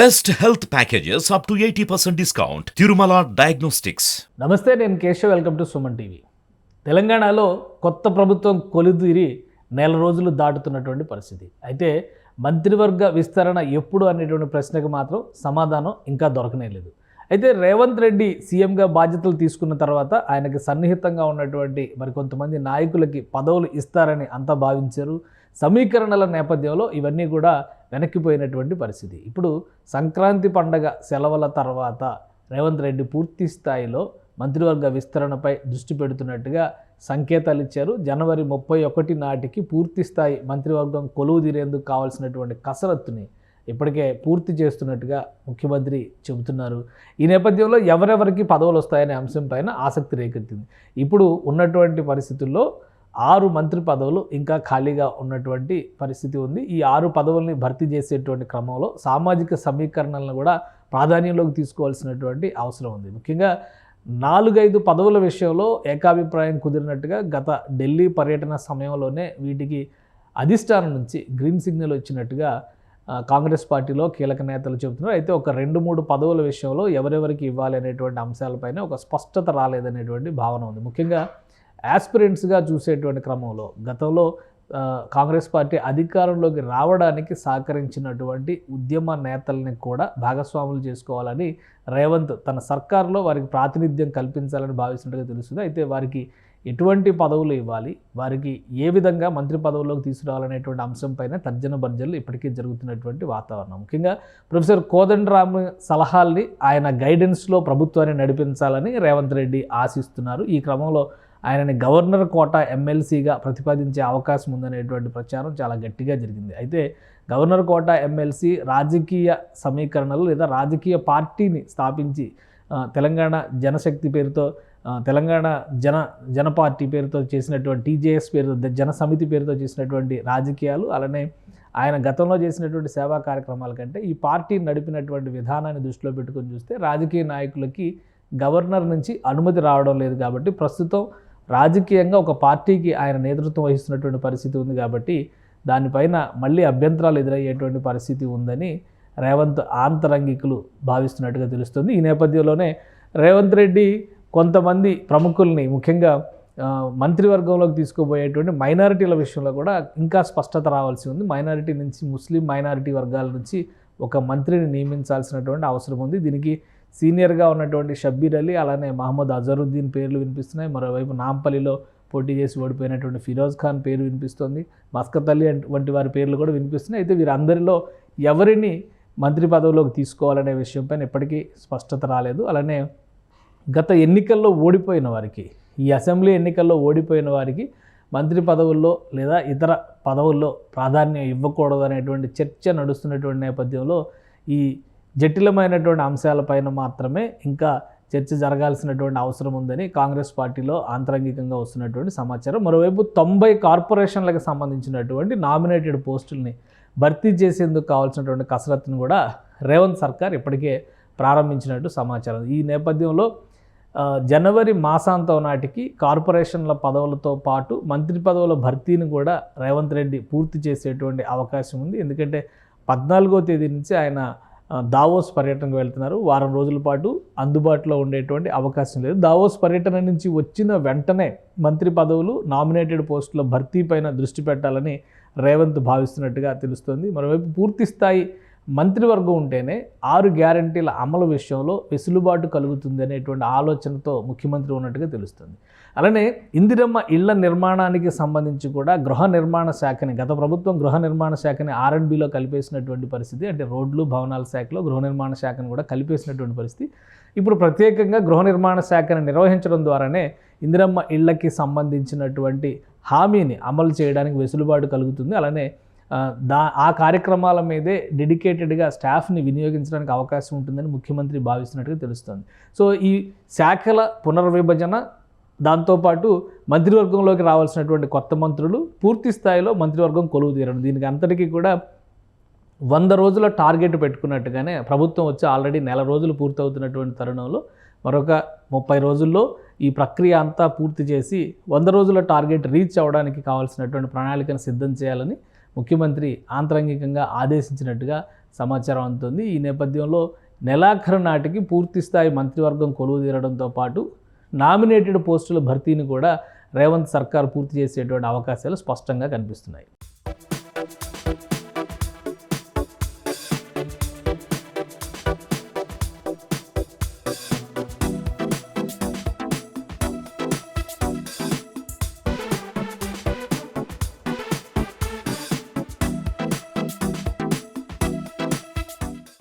Best health packages up to eighty percent discount Tirumala diagnostics నమస్తే నేను Keshav. Welcome to Suman TV తెలంగాణలో కొత్త ప్రభుత్వం కొలుదీరి నెల రోజులు దాటుతున్నటువంటి పరిస్థితి. అయితే మంత్రివర్గ విస్తరణ ఎప్పుడు అనేటువంటి ప్రశ్నకు మాత్రం సమాధానం ఇంకా దొరకనే లేదు. అయితే రేవంత్ రెడ్డి సీఎంగా బాధ్యతలు తీసుకున్న తర్వాత ఆయనకి సన్నిహితంగా ఉన్నటువంటి మరికొంతమంది నాయకులకి పదవులు ఇస్తారని అంతా భావించారు. సమీకరణల నేపథ్యంలో ఇవన్నీ కూడా వెనక్కిపోయినటువంటి పరిస్థితి. ఇప్పుడు సంక్రాంతి పండగ సెలవుల తర్వాత రేవంత్ రెడ్డి పూర్తి స్థాయిలో మంత్రివర్గ విస్తరణపై దృష్టి పెడుతున్నట్టుగా సంకేతాలు ఇచ్చారు. జనవరి ముప్పై ఒకటి నాటికి పూర్తి స్థాయి మంత్రివర్గం కొలువు తీరేందుకు కావాల్సినటువంటి కసరత్తుని ఇప్పటికే పూర్తి చేస్తున్నట్టుగా ముఖ్యమంత్రి చెబుతున్నారు. ఈ నేపథ్యంలో ఎవరెవరికి పదవులు వస్తాయనే అంశం పైన ఆసక్తి రేకెత్తింది. ఇప్పుడు ఉన్నటువంటి పరిస్థితుల్లో ఆరు మంత్రి పదవులు ఇంకా ఖాళీగా ఉన్నటువంటి పరిస్థితి ఉంది. ఈ ఆరు పదవుల్ని భర్తీ చేసేటువంటి క్రమంలో సామాజిక సమీకరణలను కూడా ప్రాధాన్యంలోకి తీసుకోవాల్సినటువంటి అవసరం ఉంది. ముఖ్యంగా నాలుగైదు పదవుల విషయంలో ఏకాభిప్రాయం కుదిరినట్టుగా గత ఢిల్లీ పర్యటన సమయంలోనే వీటికి అధిష్టానం నుంచి గ్రీన్ సిగ్నల్ వచ్చినట్టుగా కాంగ్రెస్ పార్టీలో కీలక నేతలు చెబుతున్నారు. అయితే ఒక రెండు మూడు పదవుల విషయంలో ఎవరెవరికి ఇవ్వాలి అనేటువంటి అంశాలపైన ఒక స్పష్టత రాలేదనేటువంటి భావన ఉంది. ముఖ్యంగా యాస్పిరెంట్స్గా చూసేటువంటి క్రమంలో గతంలో కాంగ్రెస్ పార్టీ అధికారంలోకి రావడానికి సహకరించినటువంటి ఉద్యమ నేతల్ని కూడా భాగస్వాములు చేసుకోవాలని రేవంత్ తన సర్కార్లో వారికి ప్రాతినిధ్యం కల్పించాలని భావిస్తున్నట్టుగా తెలుస్తుంది. అయితే వారికి ఎటువంటి పదవులు ఇవ్వాలి? వారికి ఏ విధంగా మంత్రి పదవుల్లోకి తీసుకురావాలనేటువంటి అంశంపైన తర్జన భర్జనలు ఇప్పటికీ జరుగుతున్నటువంటి వాతావరణం. ముఖ్యంగా ప్రొఫెసర్ కోదండరామ్ సలహాల్ని ఆయన గైడెన్స్లో ప్రభుత్వాన్ని నడిపించాలని రేవంత్ రెడ్డి ఆశిస్తున్నారు. ఈ క్రమంలో ఆయనని గవర్నర్ కోట ఎమ్మెల్సీగా ప్రతిపాదించే అవకాశం ఉందనేటువంటి ప్రచారం చాలా గట్టిగా జరిగింది. అయితే గవర్నర్ కోట ఎమ్మెల్సీ రాజకీయ సమీకరణలు లేదా రాజకీయ పార్టీని స్థాపించి తెలంగాణ జనశక్తి పేరుతో తెలంగాణ జన జన పార్టీ పేరుతో చేసినటువంటి టీజేఎస్ పేరుతో జన సమితి పేరుతో చేసినటువంటి రాజకీయాలు అలానే ఆయన గతంలో చేసినటువంటి సేవా కార్యక్రమాల కంటే ఈ పార్టీ నడిపినటువంటి విధానాన్ని దృష్టిలో పెట్టుకొని చూస్తే రాజకీయ నాయకులకి గవర్నర్ నుంచి అనుమతి రావడం లేదు కాబట్టి ప్రస్తుతం రాజకీయంగా ఒక పార్టీకి ఆయన నేతృత్వం వహిస్తున్నటువంటి పరిస్థితి ఉంది కాబట్టి దానిపైన మళ్ళీ అభ్యంతరాలు ఎదురయ్యేటువంటి పరిస్థితి ఉందని రేవంత్ ఆంతరంగికులు భావిస్తున్నట్టుగా తెలుస్తుంది. ఈ నేపథ్యంలోనే రేవంత్ రెడ్డి కొంతమంది ప్రముఖుల్ని ముఖ్యంగా మంత్రివర్గంలోకి తీసుకుపోయేటువంటి మైనారిటీల విషయంలో కూడా ఇంకా స్పష్టత రావాల్సి ఉంది. మైనారిటీ నుంచి ముస్లిం మైనారిటీ వర్గాల నుంచి ఒక మంత్రిని నియమించాల్సినటువంటి అవసరం ఉంది. దీనికి సీనియర్గా ఉన్నటువంటి షబ్బీర్ అలీ అలానే మహమ్మద్ అజరుద్దీన్ పేర్లు వినిపిస్తున్నాయి. మరోవైపు నాంపల్లిలో పోటీ చేసి ఓడిపోయినటువంటి ఫిరోజ్ ఖాన్ పేరు వినిపిస్తుంది. మస్కత్ అలీ వంటి వారి పేర్లు కూడా వినిపిస్తున్నాయి. అయితే వీరందరిలో ఎవరిని మంత్రి పదవిలోకి తీసుకోవాలనే విషయంపైన ఎప్పటికీ స్పష్టత రాలేదు. అలానే గత ఎన్నికల్లో ఓడిపోయిన వారికి ఈ అసెంబ్లీ ఎన్నికల్లో ఓడిపోయిన వారికి మంత్రి పదవుల్లో లేదా ఇతర పదవుల్లో ప్రాధాన్యం ఇవ్వకూడదు అనేటువంటి చర్చ నడుస్తున్నటువంటి నేపథ్యంలో ఈ జటిలమైనటువంటి అంశాలపైన మాత్రమే ఇంకా చర్చ జరగాల్సినటువంటి అవసరం ఉందని కాంగ్రెస్ పార్టీలో ఆంతరంగికంగా వస్తున్నటువంటి సమాచారం. మరోవైపు తొంభై కార్పొరేషన్లకు సంబంధించినటువంటి నామినేటెడ్ పోస్టుల్ని భర్తీ చేసేందుకు కావాల్సినటువంటి కసరత్తును కూడా రేవంత్ సర్కార్ ఇప్పటికే ప్రారంభించినట్టు సమాచారం. ఈ నేపథ్యంలో జనవరి మాసాంతం నాటికి కార్పొరేషన్ల పదవులతో పాటు మంత్రి పదవుల భర్తీని కూడా రేవంత్ రెడ్డి పూర్తి చేసేటువంటి అవకాశం ఉంది. ఎందుకంటే పద్నాలుగో తేదీ నుంచి ఆయన దావోస్ పర్యటనకు వెళ్తున్నారు. వారం రోజుల పాటు అందుబాటులో ఉండేటువంటి అవకాశం లేదు. దావోస్ పర్యటన నుంచి వచ్చిన వెంటనే మంత్రి పదవులు నామినేటెడ్ పోస్టుల భర్తీ పైన దృష్టి పెట్టాలని రేవంత్ భావిస్తున్నట్టుగా తెలుస్తోంది. మరోవైపు పూర్తి స్థాయి మంత్రివర్గం ఉంటేనే ఆరు గ్యారంటీల అమలు విషయంలో వెసులుబాటు కలుగుతుంది అనేటువంటి ఆలోచనతో ముఖ్యమంత్రి ఉన్నట్టుగా తెలుస్తుంది. అలానే ఇందిరమ్మ ఇళ్ళ నిర్మాణానికి సంబంధించి కూడా గృహ నిర్మాణ శాఖని గత ప్రభుత్వం గృహ నిర్మాణ శాఖని ఆర్ఎండ్బిలో కలిపేసినటువంటి పరిస్థితి అంటే రోడ్లు భవనాల శాఖలో గృహ నిర్మాణ శాఖను కూడా కలిపేసినటువంటి పరిస్థితి. ఇప్పుడు ప్రత్యేకంగా గృహ నిర్మాణ శాఖను నిర్వహించడం ద్వారానే ఇందిరమ్మ ఇళ్ళకి సంబంధించినటువంటి హామీని అమలు చేయడానికి వెసులుబాటు కలుగుతుంది. అలానే దా ఆ కార్యక్రమాల మీదే డెడికేటెడ్గా స్టాఫ్ని వినియోగించడానికి అవకాశం ఉంటుందని ముఖ్యమంత్రి భావిస్తున్నట్టుగా తెలుస్తుంది. సో ఈ శాఖల పునర్విభజన దాంతోపాటు మంత్రివర్గంలోకి రావాల్సినటువంటి కొత్త మంత్రులు పూర్తి స్థాయిలో మంత్రివర్గం కొలువు తీరడం దీనికి అంతటికీ కూడా వంద రోజుల టార్గెట్ పెట్టుకున్నట్టుగానే ప్రభుత్వం వచ్చి ఆల్రెడీ నెల రోజులు పూర్తవుతున్నటువంటి తరుణంలో మరొక ముప్పై రోజుల్లో ఈ ప్రక్రియ అంతా పూర్తి చేసి వంద రోజుల టార్గెట్ రీచ్ అవ్వడానికి కావాల్సినటువంటి ప్రణాళికను సిద్ధం చేయాలని ముఖ్యమంత్రి ఆంతరంగికంగా ఆదేశించినట్టుగా సమాచారం అందుతుంది. ఈ నేపథ్యంలో నెలాఖరు నాటికి పూర్తి స్థాయి మంత్రివర్గం కొలువు తీరడంతో పాటు నామినేటెడ్ పోస్టుల భర్తీని కూడా రేవంత్ సర్కార్ పూర్తి చేసేటువంటి అవకాశాలు స్పష్టంగా కనిపిస్తున్నాయి.